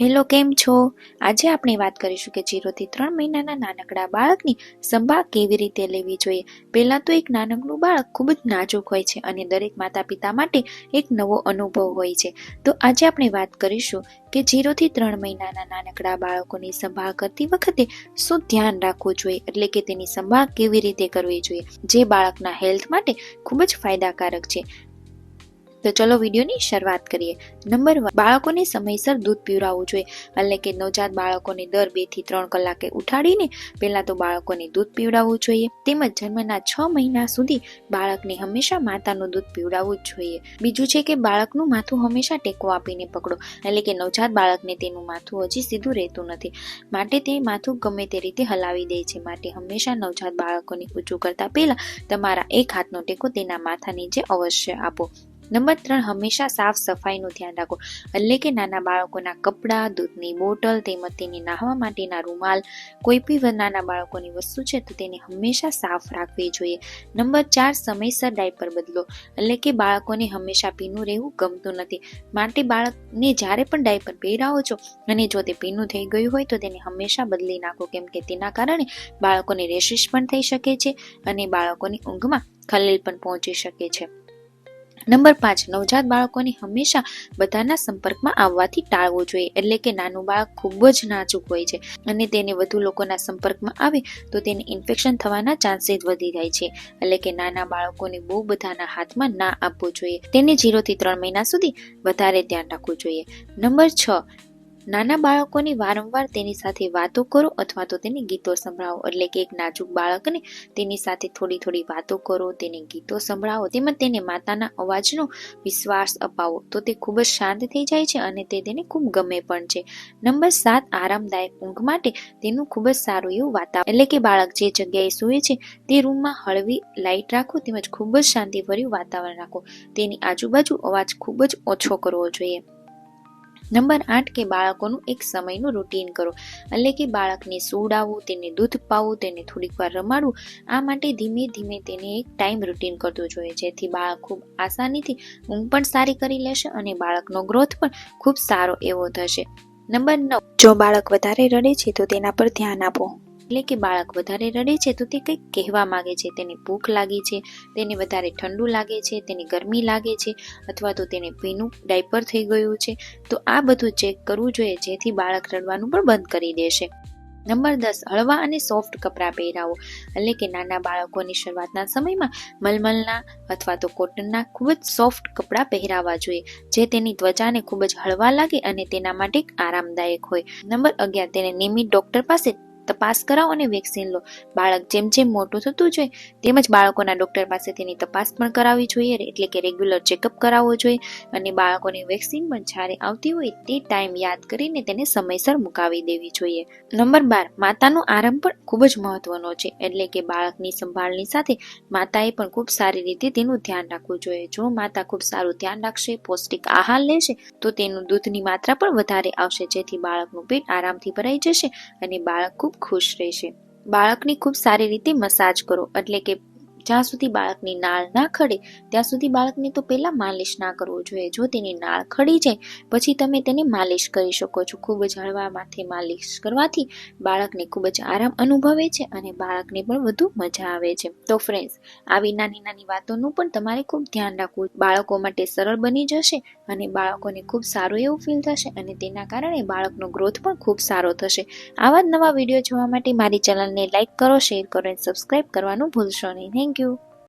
Hello, કેમ છો? આજે આપણે વાત કરીશું કે જીરોથી ત્રણ મહિનાના નાનકડા બાળકની સંભાળ કેવી રીતે લેવી જોઈએ. પહેલાં તો એક નાનકડું બાળક ખૂબ જ નાજુક હોય છે અને દરેક માતા પિતા માટે એક નવો અનુભવ હોય છે. તો આજે આપણે વાત કરીશું કે જીરોથી ત્રણ મહિનાના નાનકડા બાળકોની સંભાળ કરતી વખતે શું ધ્યાન રાખવું જોઈએ, એટલે કે તેની સંભાળ કેવી રીતે કરવી જોઈએ, જે બાળકના હેલ્થ માટે ખૂબ જ ફાયદાકારક છે. તો ચલો વિડીયોની શરૂઆત કરીએ. નંબર વન બાળકોને સમયસર દૂધ પીવડાવવું જોઈએ. એટલે કે નવજાત બાળકોને દર બેથી ત્રણ કલાકે ઉઠાડીને પહેલા તો બાળકોને દૂધ પીવડાવવું જોઈએ. તેમજ જન્મના છ મહિના સુધી બાળકને હંમેશા માતાનું દૂધ પીવડાવવું જ જોઈએ. બીજું છે કે બાળકનું માથું હંમેશા ટેકો આપીને પકડો. એટલે કે નવજાત બાળકને તેનું માથું હજી સીધું રહેતું નથી. માટે તે માથું ગમે તે રીતે હલાવી દે છે. માટે હંમેશા નવજાત બાળકોને ઊંચું કરતા પહેલા તમારા એક હાથનો ટેકો તેના માથા નીચે અવશ્ય આપો. નંબર ત્રણ, હંમેશા સાફ સફાઈનું ધ્યાન રાખો. એટલે કે નાના બાળકોના કપડાં, દૂધની બોટલ તેમજ તેને નાહવા માટેના રૂમાલ, કોઈ પણ નાના બાળકોની વસ્તુ છે તો તેને હંમેશા સાફ રાખવી જોઈએ. નંબર ચાર, સમયસર ડાયપર બદલો. એટલે કે બાળકોને હંમેશા ભીનું રહેવું ગમતું નથી. માટે બાળકને જ્યારે પણ ડાયપર પહેરાવો છો અને જો તે ભીનું થઈ ગયું હોય તો તેને હંમેશા બદલી નાખો. કેમ કે તેના કારણે બાળકોને રેશિશ પણ થઈ શકે છે અને બાળકોની ઊંઘમાં ખલેલ પણ પહોંચી શકે છે. નંબર પાંચ, નવજાત બાળકોને હંમેશા બધાના સંપર્કમાં આવવાથી ટાળવું જોઈએ. એટલે કે નાનું બાળક ખૂબ જ નાજુક હોય છે અને તેને વધુ લોકોના સંપર્કમાં આવે તો તેને ઇન્ફેક્શન થવાના ચાન્સીસ વધી જાય છે. એટલે કે નાના બાળકોને બહુ બધાના હાથમાં ના આપવું જોઈએ. તેને જીરોથી ત્રણ મહિના સુધી વધારે ધ્યાન રાખવું જોઈએ. નંબર છ નાના બાળકોની વારંવાર તેની સાથે વાતો કરો અથવા તો તેને ગીતો સંભળાવો. એટલે કે એક નાજુક બાળકને તેની સાથે થોડી થોડી વાતો કરો, તેને ગીતો સંભળાવો તેમજ તેને માતાના અવાજનો વિશ્વાસ અપાવો. તો તે ખૂબ જ શાંત થઈ જાય છે અને તે તેને ખૂબ ગમે પણ છે. નંબર સાત, આરામદાયક ઊંઘ માટે તેનું ખૂબ જ સારું એવું વાતાવરણ. એટલે કે બાળક જે જગ્યાએ સૂએ છે તે રૂમમાં હળવી લાઇટ રાખો તેમજ ખૂબ જ શાંતિભર્યું વાતાવરણ રાખો. તેની આજુબાજુ અવાજ ખૂબ જ ઓછો કરવો જોઈએ. નંબર આઠ કે બાળકોનું એક સમયનું રૂટીન કરો. એટલે કે બાળકને સુવડાવવું, તેને દૂધ પાવું, તેને થોડીક વાર રમાડવું, આ માટે ધીમે ધીમે તેને એક ટાઈમ રૂટીન કરવું જોઈએ. જેથી બાળક ખૂબ આસાનીથી ઊંઘ પણ સારી કરી લેશે અને બાળકનો ગ્રોથ પણ ખૂબ સારો એવો થશે. નંબર નવ. જો બાળક વધારે રડે છે તો તેના પર ધ્યાન આપો. એટલે કે બાળક વધારે રડે છે તો તે કંઈક કહેવા માગે છે. તેને ભૂખ લાગી છે, તેને વધારે ઠંડુ લાગે છે, તેને ગરમી લાગે છે અથવા તો તેને ભીનું ડાયપર થઈ ગયું છે. તો આ બધું ચેક કરવું જોઈએ જેથી બાળક રડવાનું પણ બંધ કરી દેશે. નંબર દસ, હળવા અને સોફ્ટ કપડાં પહેરાવો. એટલે કે નાના બાળકોની શરૂઆતના સમયમાં મલમલના અથવા તો કોટનના ખૂબ જ સોફ્ટ કપડાં પહેરાવા જોઈએ, જે તેની ત્વચાને ખૂબ જ હળવા લાગે અને તેના માટે આરામદાયક હોય. નંબર અગિયાર, તેને નિયમિત ડોક્ટર પાસે તપાસ કરાવો અને વેક્સિન લો. બાળક જેમ જેમ મોટું થતું જાય તેમજ બાળકોના ડોક્ટર પાસે તેની તપાસ પણ કરાવવી જોઈએ, એટલે કે રેગ્યુલર ચેકઅપ કરાવવો જોઈએ. અને બાળકોની વેક્સિન પણ જ્યારે આવતી હોય, તે ટાઈમ યાદ કરીને તેને સમયસર મુકાવી દેવી જોઈએ. નંબર બાર, માતાનો આરામ પણ ખૂબ જ મહત્વનો છે, એટલે કે બાળકની સંભાળની સાથે માતાએ પણ ખૂબ સારી રીતે તેનું ધ્યાન રાખવું જોઈએ. જો માતા ખૂબ સારું ધ્યાન રાખશે, પૌષ્ટિક આહાર લેશે, તો તેનું દૂધની માત્રા પણ વધારે આવશે, જેથી બાળકનું પેટ આરામથી ભરાઈ જશે અને બાળક ખૂબ ખુશ રહેશે. બાળકની ખૂબ સારી રીતે મસાજ કરો એટલે કે જ્યાં સુધી બાળકની નાળ ના ખડે, ત્યાં સુધી બાળકને તો પહેલાં માલિશ ના કરવો જોઈએ. જો તેની નાળ ખડી જાય, પછી તમે તેને માલિશ કરી શકો છો. ખૂબ જ હળવા માથે માલિશ કરવાથી બાળકને ખૂબ જ આરામ અનુભવે છે અને બાળકને પણ વધુ મજા આવે છે. તો ફ્રેન્ડ્સ આવી નાની નાની વાતોનું પણ તમારે ખૂબ ધ્યાન રાખવું. બાળકો માટે સરળ બની જશે અને બાળકોને ખૂબ સારું એવું ફીલ થશે અને તેના કારણે બાળકનો ગ્રોથ પણ ખૂબ સારો થશે. આવા જ નવા વીડિયો જોવા માટે મારી ચેનલને લાઇક કરો શેર કરો અને સબસ્ક્રાઇબ કરવાનું ભૂલશો નહીં. Thank Thank you.